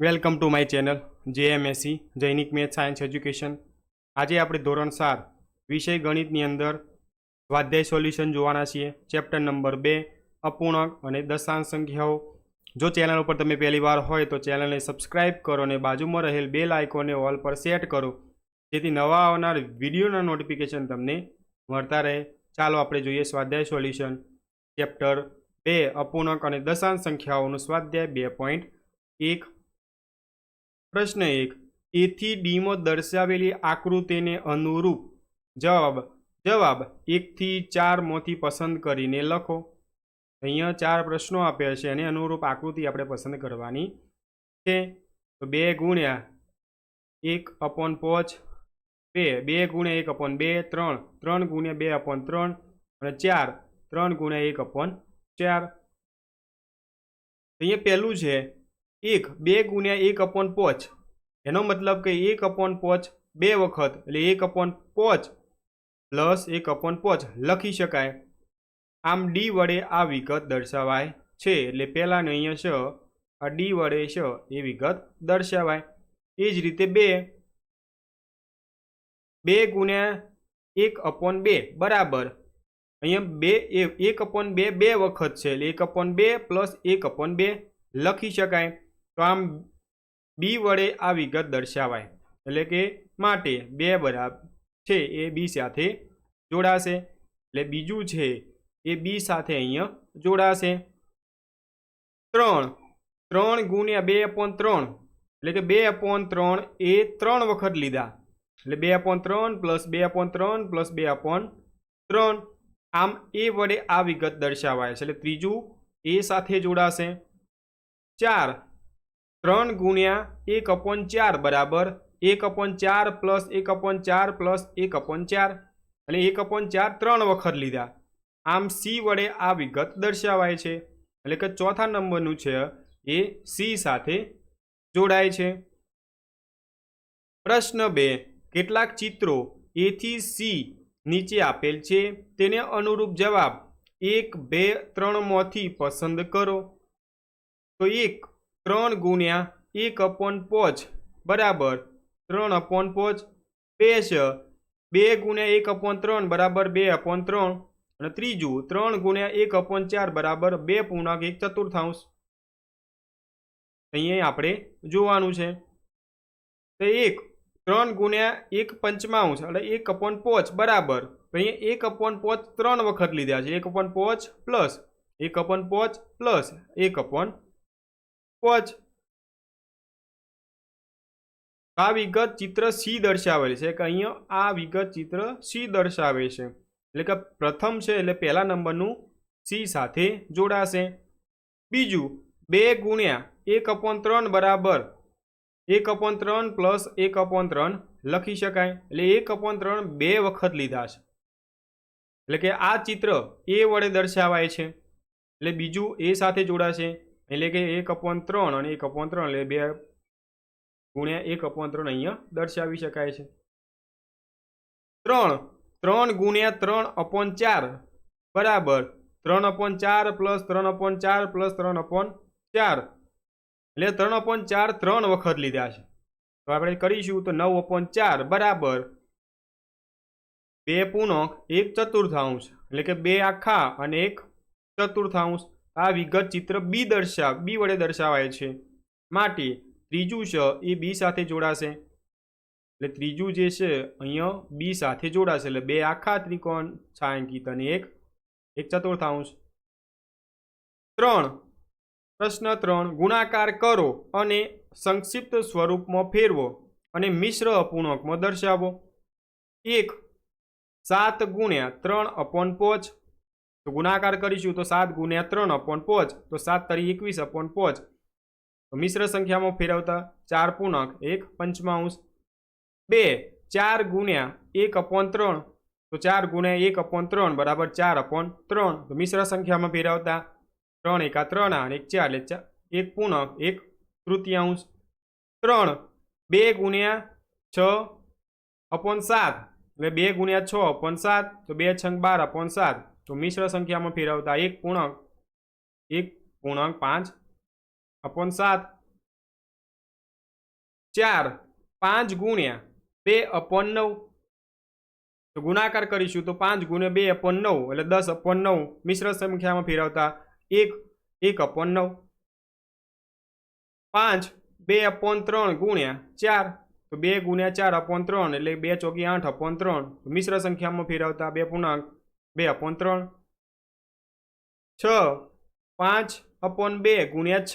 Welcome to my channel, JMSC, Jainik math, science, education. આજે આપણે ધોરણ સાત, વિષય ગણિતની અંદર સ્વાધ્યાય સોલ્યુશન જોવાના છીએ. ચેપ્ટર નંબર બે, અપૂર્ણાંક અને દશાંશ સંખ્યાઓ. જો ચેનલ ઉપર તમે પહેલી વાર હોય તો ચેનલને સબસ્ક્રાઇબ કરો અને બાજુમાં રહેલ બેલ આઇકોને ઓલ પર સેટ કરો. જેથી નવા આવનાર વિડીયોના નોટિફિકેશન તમને મળતા રહે. ચાલો આપણે જોઈએ સ્વાધ્યાય સોલ્યુશન. ચેપ્ટર બે, અપૂર્ણાંક અને દશાંશ સંખ્યાઓનું સ્વાધ્યાય બે પોઈન્ટ એક. પ્રશ્ન એક, એથી ડીમાં દર્શાવેલી આકૃતિને અનુરૂપ જવાબ જવાબ એકથી ચારમાંથી પસંદ કરીને લખો. અહીંયા ચાર પ્રશ્નો આપ્યા છે અને અનુરૂપ આકૃતિ આપણે પસંદ કરવાની છે. તો બે ગુણ્યા એક અપોન પોચ, બે બે ગુણ્યા એક અપોન બે, ત્રણ ત્રણ ગુણ્યા બે અપોન ત્રણ, અને ચાર, ત્રણ ગુણ્યા એક અપોન ચાર. અહીંયા પહેલું છે એક, બે ગુણ્યા એક અપોન પોચ. એનો મતલબ કે એક અપોન પોચ બે વખત, એટલે એક અપોન પોચ પ્લસ એક અપોન પોચ. લખી શકાય. આમ ડી વડે આ વિગત દર્શાવાય છે, એટલે પહેલાંને અહીંયા છે આ ડી વડે છે એ વિગત દર્શાવાય. એ જ રીતે બે. બે ગુણ્યા એક અપોન બે, બરાબર. અહીંયા બે એક અપોન બે બે વખત છે, એટલે એક અપોન બે પ્લસ એક અપોન બે. લખી શકાય. તો આમ બી વડે આ વિગત દર્શાવાય. એટલે કે માટે બે બરાબર છે એ બી સાથે જોડાશે. એટલે બીજું છે એ બી સાથે અહીંયા જોડાશે. ત્રણ. ત્રણ ગુણ્યા બે અપોન ત્રણ. એટલે કે બે અપોન ત્રણ એ ત્રણ વખત લીધા. એટલે બે અપોન ત્રણ પ્લસ બે અપોન ત્રણ પ્લસ બે અપોન ત્રણ. આમ એ વડે આ વિગત દર્શાવાય છે. એટલે ત્રીજું એ સાથે જોડાશે. ચાર. ત્રણ ગુણ્યા એક અપોન ચાર બરાબર એક અપોન ચાર પ્લસ એક અપોન ચાર પ્લસ એક અપોન ચાર. એટલે એક અપોન ચાર ત્રણ વખત લીધા. આમ સી વડે આ વિગત દર્શાવાય છે. એટલે કે ચોથા નંબરનું છે એ સી સાથે જોડાય છે. પ્રશ્ન બે, કેટલાક ચિત્રો એથી સી નીચે આપેલ છે? તેને અનુરૂપ જવાબ એક, બે ત્રણમાંથી પસંદ કરો. તો એક ત્રણ ગુણ્યા એક અપોન પોચ, બરાબર? ત્રણ અપોન પોચ, બે છે બે ગુણ્યા એક અપોન ત્રણ, બરાબર? બે અપોન ત્રણ. અને ત્રીજું, ત્રણ ગુણ્યા એક અપોન ચાર, બરાબર? બે પૂર્ણાંક એક ચતુર્થાંશ. અહીંયા આપણે જોવાનું છે. તો એક, ત્રણ ગુણ્યા એક પંચમાંશ, એટલે એક અપોન પોચ, બરાબર? અહીંયા એક અપોન પોચ ત્રણ વખત લીધા છે. એક અપોન પોચ પ્લસ, એક અપોન પોચ પ્લસ, એક અપોન પોચ આ વિગત ચિત્ર સી દર્શાવેલ છે, કે અહીંયા આ વિગત ચિત્ર સી દર્શાવે છે. એટલે કે પ્રથમ છે, એટલે પહેલા નંબરનું સી સાથે જોડાશે. બીજું, બે ગુણ્યા એક અપોન ત્રણ બરાબર એક અપોન ત્રણ પ્લસ એક અપોન ત્રણ લખી શકાય. એટલે એક અપોન ત્રણ બે વખત લીધા છે. એટલે કે આ ચિત્ર એ વડે દર્શાવાય છે. એટલે બીજું એ સાથે જોડાશે. એટલે કે એક અપોન ત્રણ અને એક અપોન ત્રણ, એટલે બે ગુણ્યા એક અપોન ત્રણ અહીંયા દર્શાવી શકાય છે. ત્રણ ત્રણ ગુણ્યા ત્રણ અપોન ચાર, બરાબર. ત્રણ અપોન ચાર પ્લસ ત્રણ અપોન ચાર પ્લસ ત્રણ અપોન ચાર. એટલે ત્રણ અપોન ચાર ત્રણ વખત લીધા છે. તો આપણે કરીશું તો નવ અપોન ચાર, બરાબર. બે પૂર્ણાંક એક ચતુર્થાંશ, એટલે કે બે આખા અને એક ચતુર્થાંશ. આ વિગત ચિત્ર બી દર્શાવ બી વડે દર્શાવાય છે. માટે ત્રીજું છ એ બી સાથે જોડાશે. એટલે ત્રીજું જે છે, અહીંયા બી સાથે જોડાશે. એટલે બે આખા ત્રિકોણ છાંકિત અને એક એક ચતુર્થાંશ. ત્રણ, પ્રશ્ન ત્રણ, ગુણાકાર કરો અને સંક્ષિપ્ત સ્વરૂપમાં ફેરવો અને મિશ્ર અપૂર્ણાંકમાં દર્શાવો. એક, સાત ગુણ્યા ત્રણ અપોન પોચ. તો ગુણાકાર કરીશું તો સાત ગુણ્યા ત્રણ અપોન પોચ, તો સાત તરી એકવીસ અપોન પોચ. મિશ્ર સંખ્યામાં ફેરવતા ચાર પૂર્ણક, એક પંચમાંશ, બે, ચાર ગુણ્યા એક અપોન ત્રણ. તો ચાર ગુણ્યા એક અપોન ત્રણ બરાબર ચાર અપોન ત્રણ. તો મિશ્ર સંખ્યામાં ફેરવતા ત્રણ એકા ત્રણ અને એક ચાર, એટલે એક પૂર્ણક, એક તૃતીયાંશ. ત્રણ, બે ગુણ્યા છ અપોન સાત, એટલે બે ગુણ્યા છ અપોન સાત, તો બે છંગ બાર અપોન સાત. તો મિશ્ર સંખ્યામાં ફેરવતા એક પૂર્ણાંક એક પૂર્ણાંક પાંચ, અપોન સાત, ચાર, પાંચ ગુણ્યા બે અપોન નવ. તો ગુણાકાર કરીશું તો પાંચ ગુણ્યા બે અપોન નવ, એટલે દસ અપોન નવ મિશ્ર સંખ્યામાં ફેરવતા એક એક અપોન નવ. પાંચ, બે અપોન ત્રણ ગુણ્યા ચાર, તો બે ગુણ્યા ચાર અપોન ત્રણ, એટલે બે ચોકી આઠ અપોન ત્રણ. મિશ્ર સંખ્યામાં ફેરવતા બે પૂર્ણાંક બે અપોન ત્રણ. છ. પાંચ અપોન બે ગુણ્યા છ.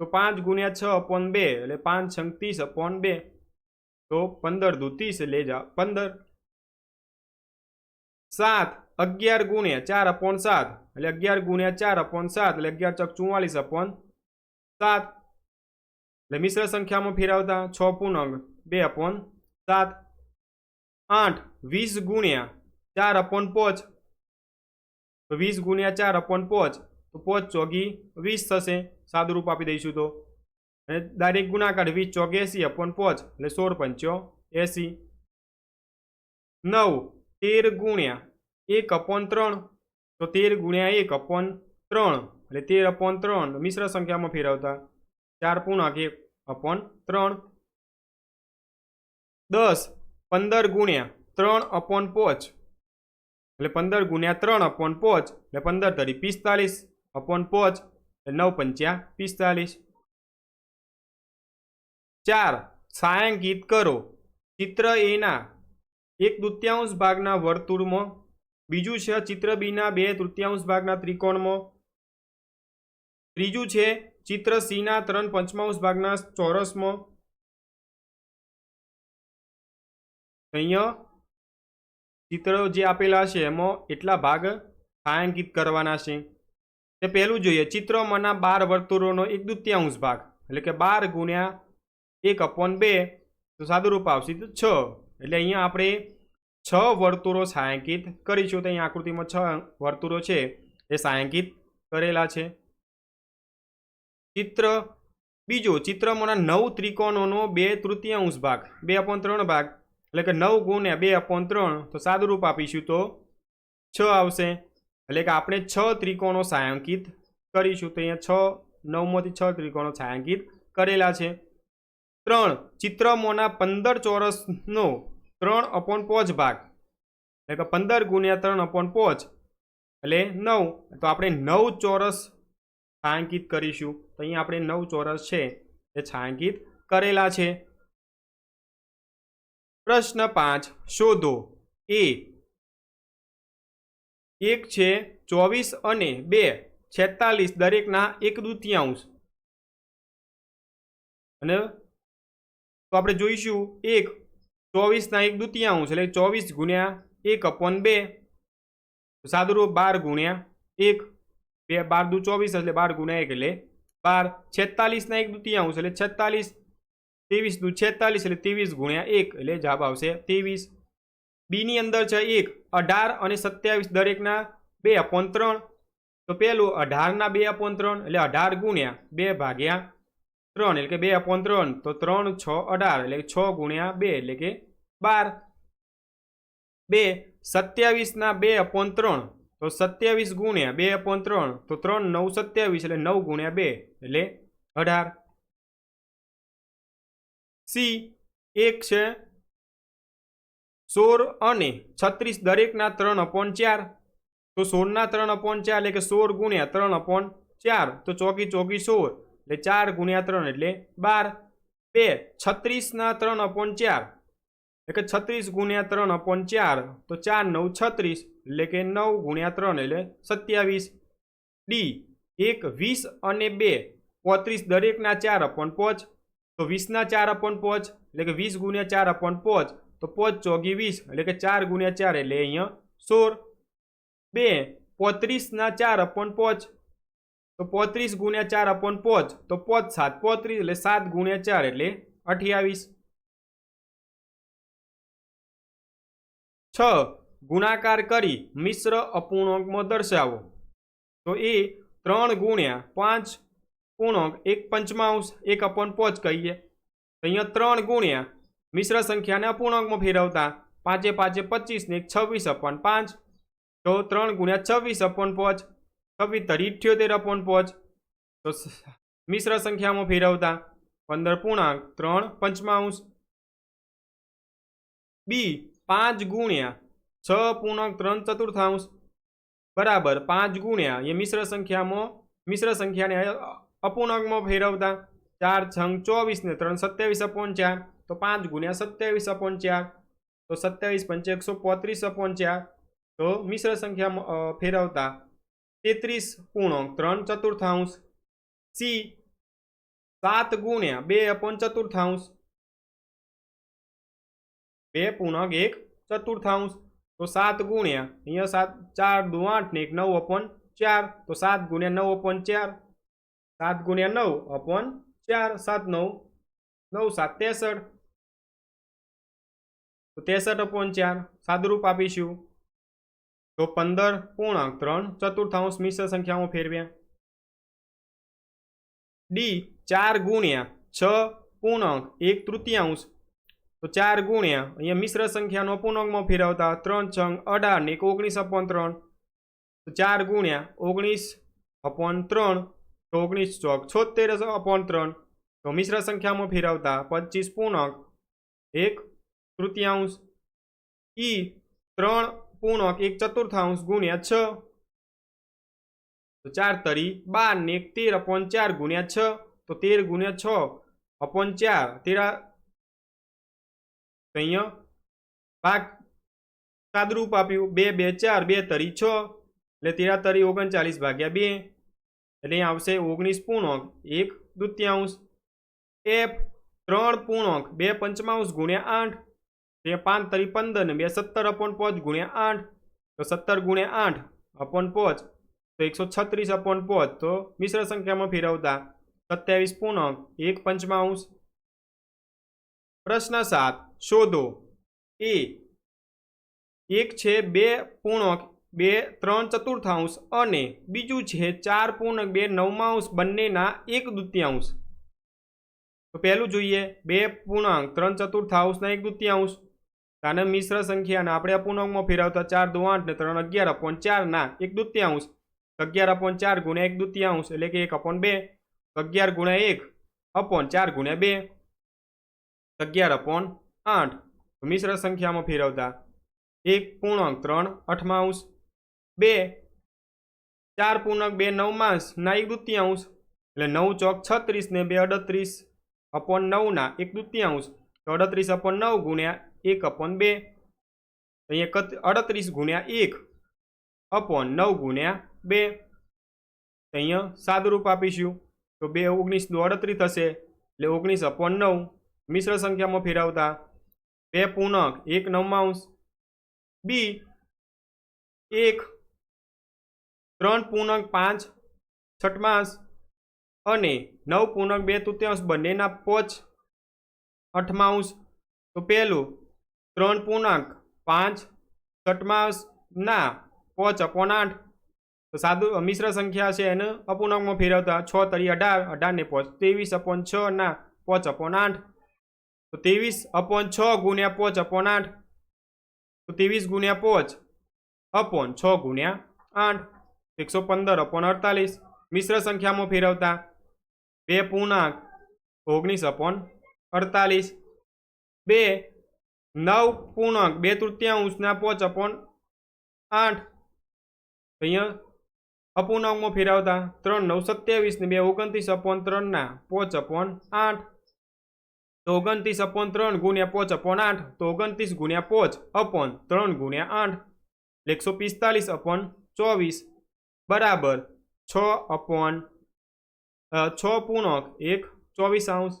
તો પાંચ ગુણ્યા છ અપોન બે એટલે પાંચ છંગ ત્રીસ અપોન બે. તો પંદર દુ ત્રીસ એટલે જા પંદર. સાત અગિયાર ગુણ્યા ચાર અપોન સાત એટલે અગિયાર ગુણ્યા ચાર અપોન સાત એટલે અગિયાર ચોક ચુમ્માલીસ અપોન સાત. એટલે મિશ્ર સંખ્યામાં ફેરવતા છ પૂર્ણાંક બે અપોન સાત. આઠ વીસ ગુણ્યા ચાર અપોન પોચ તો વીસ ગુણ્યા ચાર અપોન પોચ, તો પોચ ચોગી વીસ થશે. સાદુરૂપ આપી દઈશું તો. અને ડાયરેક્ટ ગુણાકાર વીસ ચોક એસી અપોન પોચ એટલે સોળ પંચો એસી. નવ, તેર ગુણ્યા એક અપોન ત્રણ, તો તેર ગુણ્યા એક અપોન ત્રણ એટલે તેર અપોન ત્રણ મિશ્ર સંખ્યામાં ફેરવતા ચાર પૂર્ણાંક એક અપોન ત્રણ. દસ, પંદર ગુણ્યા ત્રણ અપોન પોચ એટલે પંદર ગુણ્યા ત્રણ અપોન પોચ, એટલે પંદર તરી પિસ્તાલીસ અપોન પોચ, એટલે નવ પંચ્યા પિસ્તાલીસ ચાર છાયાંકિત કરો. ચિત્ર એના એક તૃતીયાંશ ભાગના વર્તુળમાં, બીજું છે ચિત્ર બીના બે તૃતીયાંશ ભાગના ત્રિકોણમાં. ત્રીજું છે ચિત્ર સીના ત્રણ પંચમાંશ ભાગના ચોરસમાં. અહીંયા ચિત્રો જે આપેલા છે, એમાં એટલા ભાગ છાયાંકિત કરવાના છે. તે પહેલું જોઈએ, ચિત્રોમાંના બાર વર્તુળોનો એક દૃત્યાંશ ભાગ, એટલે કે બાર ગુણ્યા એક અપોન બે, તો સાદુરૂપ આવશે તો છ. એટલે અહીંયા આપણે છ વર્તુળો છાયાંકિત કરીશું, તો અહીં આકૃતિમાં છ વર્તુળો છે, એ છાયાંકિત કરેલા છે. ચિત્ર બીજું, ચિત્રમાંના નવ ત્રિકોણોનો બે તૃતીયાંશ ભાગ, બે અપોન ત્રણ ભાગ એટલે કે નવ ગુણ્યા બે અપોન ત્રણ, તો સાદુરૂપ આપીશું તો છ આવશે. એટલે કે આપણે છ ત્રિકોણો છાયાંકિત કરીશું. તો અહીંયા છ, નવમાંથી છ ત્રિકોણો છાયાંકિત કરેલા છે. ત્રણ, ચિત્રમોના પંદર ચોરસનો ત્રણ અપોન પોચ ભાગ. એટલે કે પંદર ગુણ્યા ત્રણ અપોન પોચ. એટલે નવ, તો આપણે નવ ચોરસ છાંકિત કરીશું. તો અહીંયા આપણે નવ ચોરસ છે એ છાંકિત કરેલા છે. પ્રશ્ન પાંચ. શોધો. એ. એક છે ચોવીસ અને બે. છેતાલીસ દરેકના એક દૂતિયાંશ. અને તો આપણે જોઈશું એક ચોવીસના એક દૂતિયાંશ એટલે ચોવીસ ગુણ્યા એક અપોન બે. સાદુરૂપ બાર ગુણ્યા એક. બે બાર દુ ચોવીસ એટલે બાર ગુણ્યા એક એટલે બાર. છેતાલીસના એક દૂતિયાંશ એટલે છેતાલીસ ત્રેવીસ દુ છેતાલીસ એટલે ત્રેવીસ ગુણ્યા એક એટલે જવાબ આવશે ત્રેવીસ. બીની અંદર છે એક, અઢાર અને સત્યાવીસ દરેકના બે અપોન ત્રણ. તો પહેલું અઢારના બે અપોન ત્રણ એટલે અઢાર ગુણ્યા બે ભાગ્યા ત્રણ એટલે કે બે અપોન ત્રણ. તો ત્રણ, છ, અઢાર એટલે છ ગુણ્યા બે એટલે કે બાર. બે, સત્યાવીસના બે અપોન ત્રણ. તો સત્યાવીસ ગુણ્યા બે અપોન ત્રણ. તો ત્રણ, નવ, સત્યાવીસ એટલે નવ ગુણ્યા બે એટલે અઢાર. સી એક છે સોળ અને છત્રીસ દરેકના ત્રણ અપોન ચાર. તો સોળના ત્રણ અપોન ચાર એટલે કે સોળ ગુણ્યા ત્રણ અપોન ચાર. તો ચોકી ચોકી સોળ એટલે ચાર ગુણ્યા ત્રણ એટલે બાર. બે, છત્રીસના ત્રણ અપોન ચાર એટલે કે છત્રીસ ગુણ્યા ત્રણ અપોન ચાર. તો ચાર, નવ, છત્રીસ એટલે કે નવ ગુણ્યા ત્રણ એટલે સત્યાવીસ. ડી, એક, વીસ અને બે. પોત્રીસ દરેકના ચાર અપોન પોચ. તો વીસના ચાર અપોન પોચ, એટલે કે વીસ ગુણ્યા ચાર અપોન પોચ, તો પોચ ચોગી વીસ, એટલે કે ચાર ગુણ્યા ચાર, એટલે અહીંયા સોળ. બે પોત્રીસના ચાર અપોન પોચ, તો પોત્રીસ ગુણ્યા ચાર અપોન પોચ, તો પોચ સાત પોત્રીસ, એટલે સાત ગુણ્યા ચાર, એટલે અઠ્યાવીસ. છ, ગુણાકાર કરી મિશ્ર અપૂર્ણાંકમાં દર્શાવો. તો એ ત્રણ ગુણ્યા પાંચ પૂર્ણાંક એક પંચમાંશ, એક અપોન પોચ કહીએ. તો અહીંયા ત્રણ ગુણ્યા મિશ્ર સંખ્યાને અપૂર્ણાંકમાં ફેરવતા પાંચે પાંચે પચીસને એક છવ્વીસ અપોન પાંચ. તો ત્રણ ગુણ્યા છવ્વીસ અપોન પોચ. છવ્વીસ તરી ઇઠ્યોતેર અપોન પોચ. તો મિશ્ર સંખ્યામાં ફેરવતા પંદર પૂર્ણાંક ત્રણ પંચમાંશ. બી, પાંચ ગુણ્યા છ પૂર્ણાંક ત્રણ ચતુર્થાંશ. બરાબર, પાંચ ગુણ્યા એ મિશ્ર સંખ્યામાં, મિશ્ર સંખ્યાને અપૂર્ણાંકમાં ફેરવતા ચાર છંગ ચોવીસ ને ત્રણ સત્યાવીસ અપોન ચાર તો પાંચ ગુણ્યા સત્યાવીસ અપોન ચાર તો સત્યાવીસ પંચે એકસો પોત્રીસ અપોન ચાર તો મિશ્ર સંખ્યામાં અ, ફેરવતા તેત્રીસ પૂર્ણાંક ત્રણ ચતુર્થાંશ સી સાત ગુણ્યા બે અપોન ચતુર્થાંશ બે પૂર્ણાંક એક ચતુર્થાંશ તો સાત ગુણ્યા અહીંયા સાત ચાર દુ આઠ ને એક નવ અપોન ચાર તો સાત ગુણ્યા નવ અપોન ચાર સાત ગુણ્યા નવ અપોન ચાર સાત નવ નવ સાત ત્રેસઠ તો ત્રેસઠ અપોન ચાર સાદુરૂપ આપીશું તો પંદર પૂર્ણાંક ત્રણ ચતુર્થાંશ મિશ્ર સંખ્યામાં ફેરવ્યા ડી ચાર ગુણ્યા છ પૂર્ણાંક એક તૃતીયાંશ તો ચાર ગુણ્યા અહીંયા મિશ્ર સંખ્યાનો પૂર્ણાંકમાં ફેરવતા ત્રણ છંગ અઢાર ને ઓગણીસ અપોન ત્રણ। તો ચાર ગુણ્યા ઓગણીસ અપોન ત્રણ તો ઓગણીસ ચોક છોતેર અપોન ત્રણ તો મિશ્ર સંખ્યામાં ફેરવતા પચીસ પૂર્ણક. એક તૃતીયાંશ. ઈ ત્રણ પૂર્ણક. એક ચતુર્થાંશ ગુણ્યા છ. તો ચાર તરી બાર ને એક તેર અપોન ચાર ગુણ્યા છ. તો તેર ગુણ્યા છ અપોન ચાર. તેરા અહીંયા ભાગ સાદરૂપ આપ્યું. બે બે, ચાર, બે તરી છ. એટલે તેરા તરી ઓગણચાલીસ ભાગ્યા બે. એટલે આવશે ઓગણીસ પૂર્ણાંક, એક દ્વિતીયાંશ એફ ત્રણ પૂર્ણાંક, બે પંચમાંશ ગુણ્યા આઠ, બે પાંચ તરી પંદર ને બે સત્તર અપોન પાંચ ગુણ્યા આઠ, તો સત્તર ગુણ્યા આઠ અપોન પાંચ, તો એકસો છત્રીસ અપોન પાંચ, તો મિશ્ર સંખ્યામાં ફેરવતા સત્યાવીસ પૂર્ણાંક, એક પંચમાંશ. પ્રશ્ન સાત, શોધો. એ, એક છે બે પૂર્ણાંક બે, ત્રણ ચતુર્થાંશ અને બીજું છે ચાર પૂર્ણ બે નવમાંશ બંનેના એક દૃત્યાંશ. તો પહેલું જોઈએ, બે પૂર્ણાંક, ત્રણ ચતુર્થાંશના એક દૃત્યાંશ. આને મિશ્ર સંખ્યાના આપણે અપૂર્ણાંકમાં ફેરવતા ચાર દો આઠ ને ત્રણ અગિયાર અપોન ચારના એક દૃત્યાંશ. અગિયાર અપોન ચાર ગુણ્યા એક દૃત્યાંશ એટલે કે એક અપોન બે. અગિયાર ગુણ્યા એક અપોન ચાર ગુણ્યા બે. અગિયાર અપોન આઠ. મિશ્ર સંખ્યામાં ફેરવતા એક પૂર્ણાંક ત્રણ અઠમાંશ. બે, ચાર પૂનક, બે નવમાંશ ના એક દૃત્યાંશ એટલે નવ ચોક છત્રીસ ને બે અડત્રીસ અપોન નવના એક દૃતીયાંશ તો અડત્રીસ અપોન નવ ગુણ્યા એક અપોન બે. અહીંયા અડત્રીસ ગુણ્યા એક અપોન નવ ગુણ્યા બે. અહીંયા સાદુરૂપ આપીશું, તો બે ઓગણીસ દો અડત્રીસ થશે, એટલે ઓગણીસ અપોન નવ, મિશ્ર સંખ્યામાં ફેરવતા બે પૂનક, એક નવમાંશ, બી, એક ત્રણ પૂર્ણાંક પાંચ છઠમાસ અને નવ પૂર્ણાંક બે તૃતીયાંશ બંનેના પોચ અઠમાંશ તો પહેલું ત્રણ પૂર્ણાંક પાંચ છઠમાંશના પોચ અપોન આઠ. તો સાદું મિશ્ર સંખ્યા છે એને અપૂર્ણાંકમાં ફેરવતા છ તરી અઢાર, અઢારને પોચ ત્રેવીસ અપોન છ ના પોચ અપોન આઠ. તો ત્રેવીસ અપોન છ ગુણ્યા પોચ અપોન આઠ. તો ત્રેવીસ ગુણ્યા પોચ અપોન છ ગુણ્યા આઠ. એકસો પંદર અપોન અડતાલીસ. મિશ્ર સંખ્યામાં ફેરવતા બે પૂર્ણાંક ઓગણીસ અપોન અડતાલીસ. બે નવ પૂર્ણાંક બે તૃતીયાંશના પોચ અપોન આઠ. અહીંયા અપૂર્ણાંકમાં ફેરવતા ત્રણ નવ સત્યાવીસ ને બે ઓગણત્રીસ અપોન ત્રણના પોચ અપોન આઠ. તો ઓગણત્રીસ અપોન ત્રણ ગુણ્યા પોચ અપોન આઠ. તો ઓગણત્રીસ ગુણ્યા પોચ અપોન ત્રણ ગુણ્યા આઠ. એકસો પિસ્તાલીસ અપોન ચોવીસ. બરાબર છ અપોન છ પૂર્ણક, એક ચોવીસ અંશ.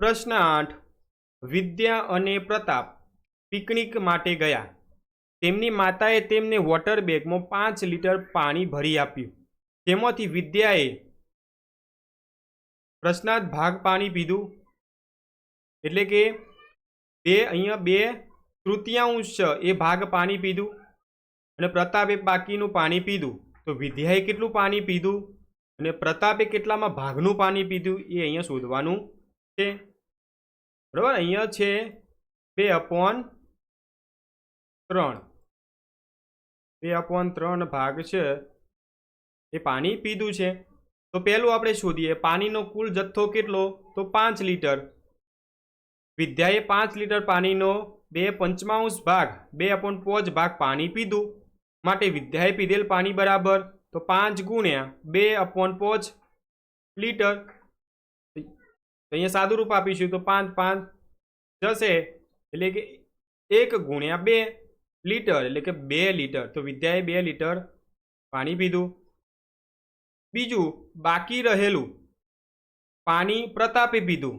પ્રશ્ન આઠ. વિદ્યા અને પ્રતાપ પિકનિક માટે ગયા. તેમની માતાએ તેમને વોટર બેગમાં પાંચ લીટર પાણી ભરી આપ્યું. તેમાંથી વિદ્યાએ પ્રશ્નાર્થ ભાગ પાણી પીધું. એટલે કે બે અહીંયા બે તૃતીયાંશ એ ભાગ પાણી પીધું. અને પ્રતાપે બાકીનું પાણી પીધું. તો વિદ્યાએ કેટલું પાણી પીધું? અને પ્રતાપે કેટલામાં ભાગનું પાણી પીધું એ અહીંયા શોધવાનું છે. બરાબર? અહીંયા છે બે અપોન ત્રણ. બે અપોન ત્રણ ભાગ છે. એ પાણી પીધું છે. તો પહેલું આપણે શોધીએ, પાણીનો કુલ જથ્થો કેટલો? તો પાંચ લીટર. વિદ્યાએ પાંચ લીટર પાણીનો બે પંચમાંશ ભાગ, બે અપોન પોચ ભાગ પાણી પીધું. માટે વિદ્યાએ પીધેલ પાણી બરાબર. તો પાંચ ગુણ્યા બે અપોન પોચ લીટર. અહીંયા સાદું રૂપ આપીશું. તો પાંચ પાંચ જશે. એટલે કે એક ગુણ્યા બે લીટર. એટલે કે બે લીટર. તો વિદ્યાએ બે લીટર પાણી પીધું. બીજું, બાકી રહેલું પાણી પ્રતાપે પીધું.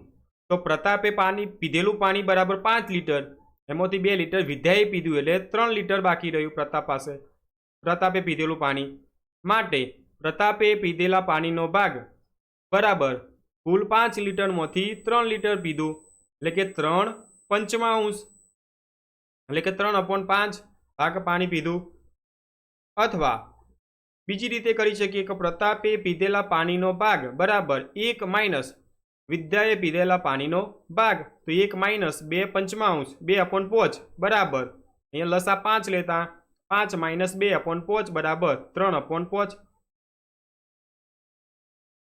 તો પ્રતાપે પાણી પીધેલું પાણી બરાબર પાંચ લીટર. એમાંથી બે લીટર વિદ્યાએ પીધું. એટલે ત્રણ લીટર બાકી રહ્યું પ્રતાપ પાસે. પ્રતાપે પીધેલું પાણી. માટે પ્રતાપે પીધેલા પાણીનો ભાગ બરાબર કુલ પાંચ લીટરમાંથી ત્રણ લીટર પીધું. એટલે કે ત્રણ પંચમાંશ. એટલે કે ત્રણ અપોન પાંચ ભાગ પાણી પીધું. અથવા બીજી રીતે કરી શકીએ કે પ્રતાપે પીધેલા પાણીનો ભાગ બરાબર એક માઇનસ વિદ્યાએ પીધેલા પાણીનો ભાગ. તો એક માઇનસ બે પંચમાંશ, બે અપોન પોચ, બરાબર. અહીંયા લસા પાંચ લેતા. પાંચ માઇનસ બે અપોન પોચ બરાબર ત્રણ અપોન પોચ.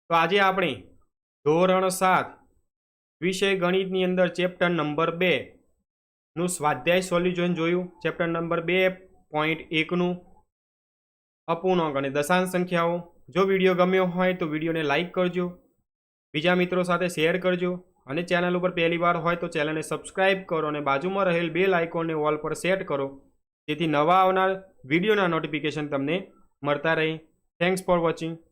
તો આજે આપણે ધોરણ સાત વિષય ગણિતની અંદર ચેપ્ટર નંબર બે નું સ્વાધ્યાય સોલ્યુશન જોયું. ચેપ્ટર નંબર બે પોઈન્ટ એકનું અપૂર્ણાંક અને દશાંશ સંખ્યાઓ. જો વીડિયો ગમ્યો હોય તો વિડીયોને લાઇક કરજો. બીજા મિત્રો સાથે શેર કરજો. અને ચેનલ ઉપર પહેલી વાર હોય તો ચેનલને સબસ્ક્રાઇબ કરો અને બાજુમાં રહેલ બેલ આઇકોનને વોલ પર સેટ કરો. જેથી નવા આવનાર વિડીયોના નોટિફિકેશન તમને મળતા રહે. Thanks for watching